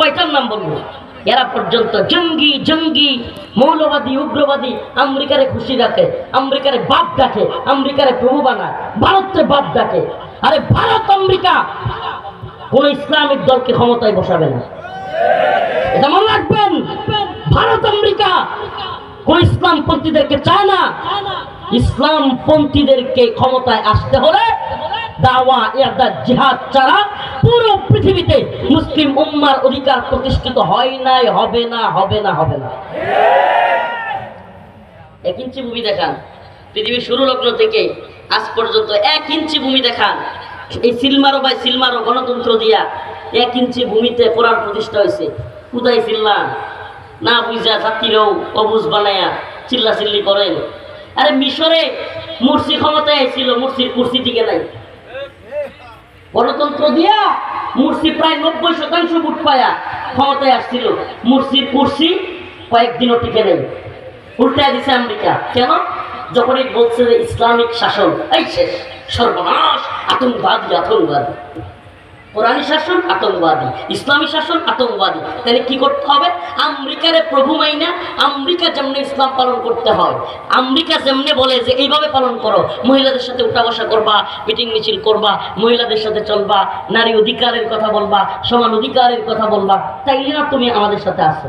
কয়টার নাম বলব? এরা পর্যন্ত জঙ্গি জঙ্গি, মৌলবাদী, উগ্রবাদী, আমেরিকারে খুশি রাখে, আমেরিকারে বাপ ডাকে, আমেরিকারে প্রভু বানায় ভারতের বাপ ডাকে। আরে ভারত, আমেরিকা! কোন ইসলামিক দলকে ক্ষমতায় বসাবে না। এটা মনে রাখবেন, ভারত, আমেরিকা! কোন ইসলাম পন্থীদেরকে চায় না। ইসলাম পন্থীদেরকে ক্ষমতায় আসতে হলে দাওয়া ইয়াদা জিহাদ ছাড়া পুরো পৃথিবীতে মুসলিম উম্মার অধিকার প্রতিষ্ঠিত হয় নাই, হবে না হবে না হবে না। এক ইঞ্চি ভূমি দেখান। পৃথিবীর শুরু লগ্ন থেকে আজ পর্যন্ত এক ইঞ্চি ভূমি দেখান। এই সিলমারো বাই সিলমারো গণতন্ত্র দিয়া এক ইঞ্চি ভূমিতে কোরআন প্রতিষ্ঠা হয়েছে। কুদাই চিল্লান না বুঝা জাতিরও অবুজ বানায়া চিল্লা চিল্লি করেন। আরে মিশরে মুর্শি ক্ষমতায় ছিল মুর্শির কুর্সি টিকে নাই। গণতন্ত্র দিয়া মুর্শি প্রায় নব্বই শতাংশ ভোট পায়া ক্ষমতায় আসছিল। মুর্শির কুর্সি কয়েকদিনও টিকে নেই। উল্টায় দিছে আমেরিকা। কেন? যখনই বলছে যে ইসলামিক শাসন, এই শেষ, সর্বনাশ, আতঙ্কবাদী আতঙ্কবাদী। কোরআনী শাসন, আতঙ্কবাদী। ইসলামী শাসন, আতঙ্কবাদী। তাহলে কি করতে হবে? আমেরিকারে প্রভু মাইনা আমেরিকা যেমন ইসলাম পালন করতে হয়, আমেরিকা যেমন বলে যে এইভাবে পালন করো, মহিলাদের সাথে উঠা বসা করবা, মিটিং মিছিল করবা, মহিলাদের সাথে চলবা, নারী অধিকারের কথা বলবা, সমান অধিকারের কথা বলবা তাই না তুমি আমাদের সাথে আসো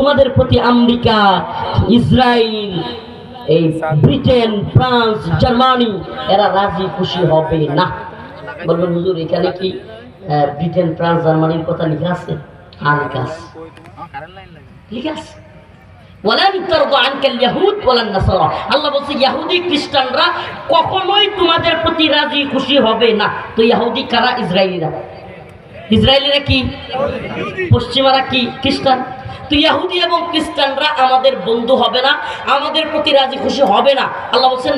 তোমাদের প্রতি আমেরিকা ইসরায়েল এই ব্রিটেন, ফ্রান্স, জার্মানি, এরা রাজি খুশি হবে না। বলবেন, হুজুর, এখানে কি ব্রিটেন, ফ্রান্স, জার্মানির কথা লেখা আছে? হ্যাঁ লেখা আছে। লেখা আছে। ইসরায়েলিরা কি? পশ্চিমারা কি? খ্রিস্টান। তো ইহুদি এবং খ্রিস্টানরা আমাদের বন্ধু হবে না, আমাদের প্রতি রাজি খুশি হবে না। আল্লাহ বলছেন,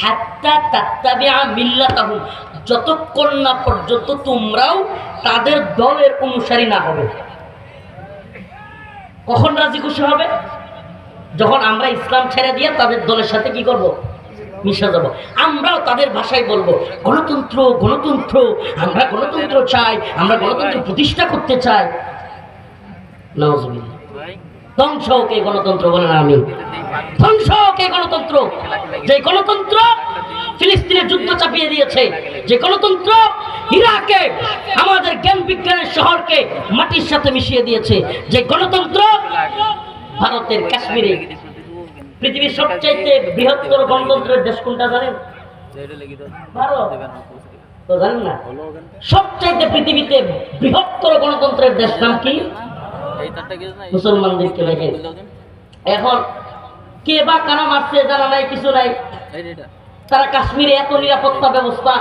হাত্তা তাত্তাবিআ মিল্লাতাহুম, যতক্ষণ না পর্যন্ত তোমরাও তাদের দলের অনুসারী না হবে। কখন রাজি খুশি হবে? যখন আমরা ইসলাম ছেড়ে দিয়ে তাদের দলের সাথে কি করব? মিশে যাব। আমরাও তাদের ভাষায় বলব, গণতন্ত্র গণতন্ত্র, আমরা গণতন্ত্র চাই, আমরা গণতন্ত্র প্রতিষ্ঠা করতে চাই। ধ্বংস গণতন্ত্র বলে না আমি ধ্বংস গণতন্ত্র? যে গণতন্ত্র যুদ্ধ চাপিয়ে দিয়েছে, যে গণতন্ত্র ইরাকে, আমাদের জ্ঞান বিজ্ঞানের শহরকে মাটির সাথে মিশিয়ে দিয়েছে, যে গণতন্ত্র ভারতের কাশ্মীরে। পৃথিবীর সবচাইতে বৃহত্তর গণতন্ত্রের দেশ কোনটা জানেন? ভারত। তো জানেন না? সবচাইতে পৃথিবীতে বৃহত্তর গণতন্ত্রের দেশ নাম কি? মুসলমানদেরকে দেখেন। এখন কে বা কারা মারছে জানা নাই কিছু নাই। তারা কাশ্মীরে এত নিরাপত্তা ব্যবস্থা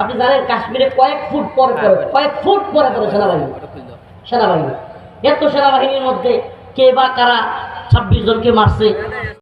আপনি জানেন কাশ্মীরে কয়েক ফুট পরে পরে কয়েক ফুট পরে পরে সেনাবাহিনী। সেনাবাহিনী। এত সেনাবাহিনীর মধ্যে কে বা কারা ছাব্বিশ জনকে মারছে।